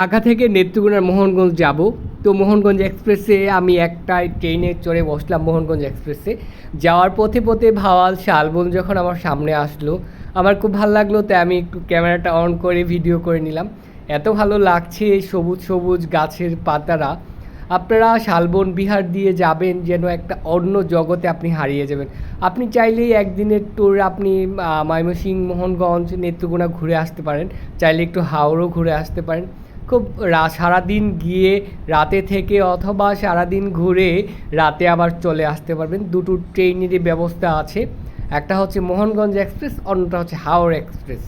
ঢাকা থেকে নেত্রকোনার মোহনগঞ্জ যাব। তো মোহনগঞ্জ এক্সপ্রেসে আমি একটা ট্রেনে চড়ে বসলাম মোহনগঞ্জ এক্সপ্রেসে। যাওয়ার পথে পথে ভাওয়াল শালবন যখন আমার সামনে আসলো, আমার খুব ভালো লাগল, তাই আমি একটু ক্যামেরাটা অন করে ভিডিও করে নিলাম। এত ভালো লাগছে এই সবুজ সবুজ গাছের পাতারা। আপনারা শালবন বিহার দিয়ে যাবেন, যেন একটা অন্য জগতে আপনি হারিয়ে যাবেন। আপনি চাইলেই একদিনের ট্যুর আপনি ময়মনসিংহ, মোহনগঞ্জ, নেত্রকোনা ঘুরে আসতে পারেন। চাইলে একটু হাওড়ও ঘুরে আসতে পারেন। খুব সারাদিন গিয়ে রাতে থেকে অথবা সারাদিন ঘুরে রাতে আবার চলে আসতে পারবেন। দুটো ট্রেনেরই ব্যবস্থা আছে। একটা হচ্ছে মোহনগঞ্জ এক্সপ্রেস, অন্যটা হচ্ছে হাওড় এক্সপ্রেস।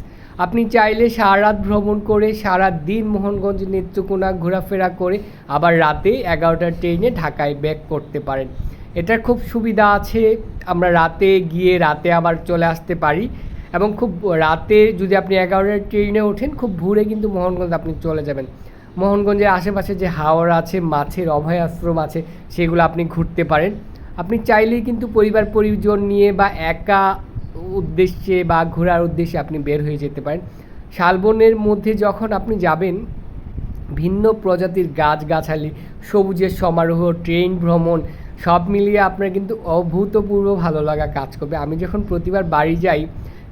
আপনি চাইলে সারা রাত ভ্রমণ করে সারা দিন মোহনগঞ্জ, নেত্রকোনা ঘোরাফেরা করে আবার রাতে এগারোটার ট্রেনে ঢাকায় ব্যাক করতে পারেন। এটার খুব সুবিধা আছে। আমরা রাতে গিয়ে রাতে আবার চলে আসতে পারি। এবং খুব রাতে যদি আপনি এগারোটার ট্রেনে ওঠেন, খুব ভোরে কিন্তু মোহনগঞ্জ আপনি চলে যাবেন। মোহনগঞ্জের আশেপাশে যে হাওর আছে, মাছের অভয় আশ্রম আছে, সেগুলো আপনি ঘুরতে পারেন। আপনি চাইলেই কিন্তু পরিবার পরিজন নিয়ে বা একা উদ্দেশ্যে বা ঘোরার উদ্দেশ্যে আপনি বের হয়ে যেতে পারেন। শালবনের মধ্যে যখন আপনি যাবেন, ভিন্ন প্রজাতির গাছগাছালি, সবুজের সমারোহ, ট্রেন ভ্রমণ, সব মিলিয়ে আপনার কিন্তু অভূতপূর্ব ভালো লাগা কাজ করবে। আমি যখন প্রতিবার বাড়ি যাই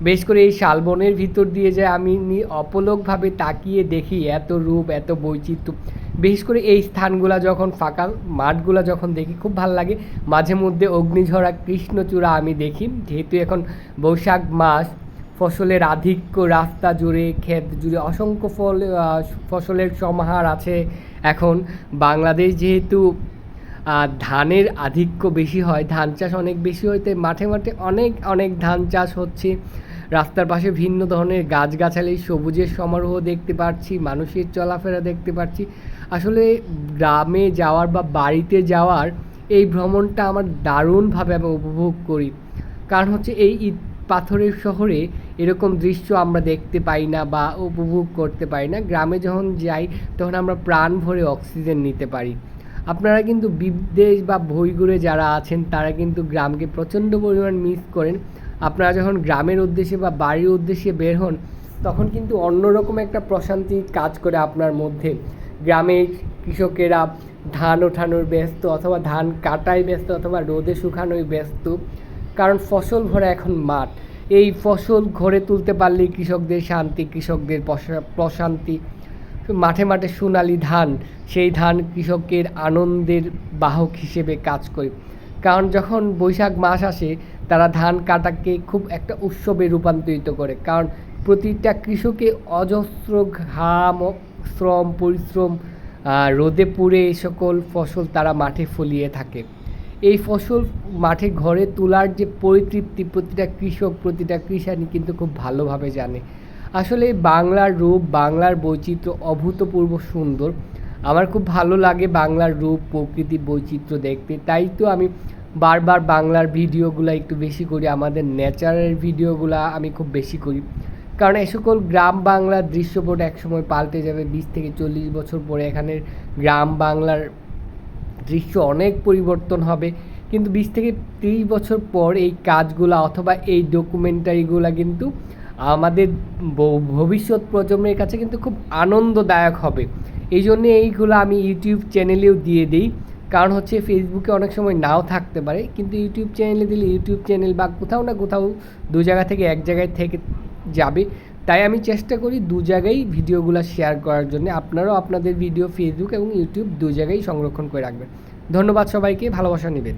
বেশ করে এই শালবনের ভিতর দিয়ে যে আমি অপলকভাবে তাকিয়ে দেখি এত রূপ, এত বৈচিত্র্য। বিশেষ করে এই স্থানগুলা যখন ফাঁকা, মাঠগুলা যখন দেখি, খুব ভালো লাগে। মাঝে মধ্যে অগ্নিঝরা কৃষ্ণচূড়া আমি দেখি, যেহেতু এখন বৈশাখ মাস, ফসলের আধিক্য, রাস্তা জুড়ে, ক্ষেত জুড়ে, অসংখ্য ফল ফসলের সমাহার আছে এখন। বাংলাদেশ যেহেতু ধানের আধিক্য বেশি হয়, ধান চাষ অনেক বেশি তাই মাঠে মাঠে অনেক অনেক ধান চাষ হচ্ছে। রাস্তার পাশে ভিন্ন ধরনের গাছগাছালি, সবুজের সমারোহ দেখতে পাচ্ছি, মানুষের চলাফেরা দেখতে পাচ্ছি। আসলে গ্রামে যাওয়ার বা বাড়িতে যাওয়ার এই ভ্রমণটা আমার দারুণভাবে আমি উপভোগ করি। কারণ হচ্ছে এই ইট পাথরের শহরে এরকম দৃশ্য আমরা দেখতে পাই না বা উপভোগ করতে পারি না। গ্রামে যখন যাই, তখন আমরা প্রাণ ভরে অক্সিজেন নিতে পারি। আপনারা কিন্তু বিদেশ বা ভৈগুড়ে যারা আছেন, তারা কিন্তু গ্রামকে প্রচণ্ড পরিমাণ মিস করেন। আপনারা যখন গ্রামের উদ্দেশ্যে বা বাড়ির উদ্দেশ্যে বের হন, তখন কিন্তু অন্যরকম একটা প্রশান্তি কাজ করে আপনার মধ্যে। গ্রামের কৃষকেরা ধান ওঠানোর ব্যস্ত অথবা ধান কাটায় ব্যস্ত অথবা রোদে শুকানোয় ব্যস্ত, কারণ ফসল ভরা এখন মাঠ। এই ফসল ঘরে তুলতে পারলেই কৃষকদের শান্তি, কৃষকদের প্রশান্তি। মাঠে মাঠে সোনালি ধান, সেই ধান কৃষকের আনন্দের বাহক হিসেবে কাজ করে। কারণ যখন বৈশাখ মাস আসে তারা ধান কাটাকে খুব একটা উৎসবে রূপান্তরিত করে। কারণ প্রতিটা কৃষকে অজস্র ঘাম, শ্রম, পরিশ্রম রোদে পুড়ে এই সকল ফসল তারা মাঠে ফলিয়ে থাকে। এই ফসল মাঠে ঘরে তোলার যে পরিতৃপ্তি প্রতিটা কৃষক, প্রতিটা কৃষানি কিন্তু খুব ভালোভাবে জানে। আসলে বাংলার রূপ, বাংলার বৈচিত্র্য অভূতপূর্ব সুন্দর। আমার খুব ভালো লাগে বাংলার রূপ প্রকৃতি বৈচিত্র্য দেখতে। তাই তো আমি বারবার বাংলার ভিডিওগুলো একটু বেশি করি, আমাদের ন্যাচারের ভিডিওগুলো আমি খুব বেশি করি। কারণ এ সকল গ্রাম বাংলার দৃশ্যপট একসময় পাল্টে যাবে, বিশ থেকে চল্লিশ বছর পরে এখানের গ্রাম বাংলার দৃশ্য অনেক পরিবর্তন হবে। কিন্তু বিশ থেকে তিরিশ বছর পর এই কাজগুলা অথবা এই ডকুমেন্টারিগুলা কিন্তু আমাদের ভবিষ্যৎ প্রজন্মের কাছে কিন্তু খুব আনন্দদায়ক হবে। এই জন্য এইগুলো আমি ইউটিউব চ্যানেলেও দিয়ে দিই। কারণ হচ্ছে ফেসবুকে অনেক সময় নাও থাকতে পারে, কিন্তু ইউটিউব চ্যানেলে দিলে ইউটিউব চ্যানেল বা কোথাও না কোথাও দু জায়গা থেকে এক জায়গায় থেকে যাবে। তাই আমি চেষ্টা করি দু জায়গায় ভিডিওগুলো শেয়ার করার জন্য। আপনারাও আপনাদের ভিডিও ফেসবুক এবং ইউটিউব দু জায়গায় সংরক্ষণ করে রাখবেন। ধন্যবাদ সবাইকে, ভালোবাসা নেবেন।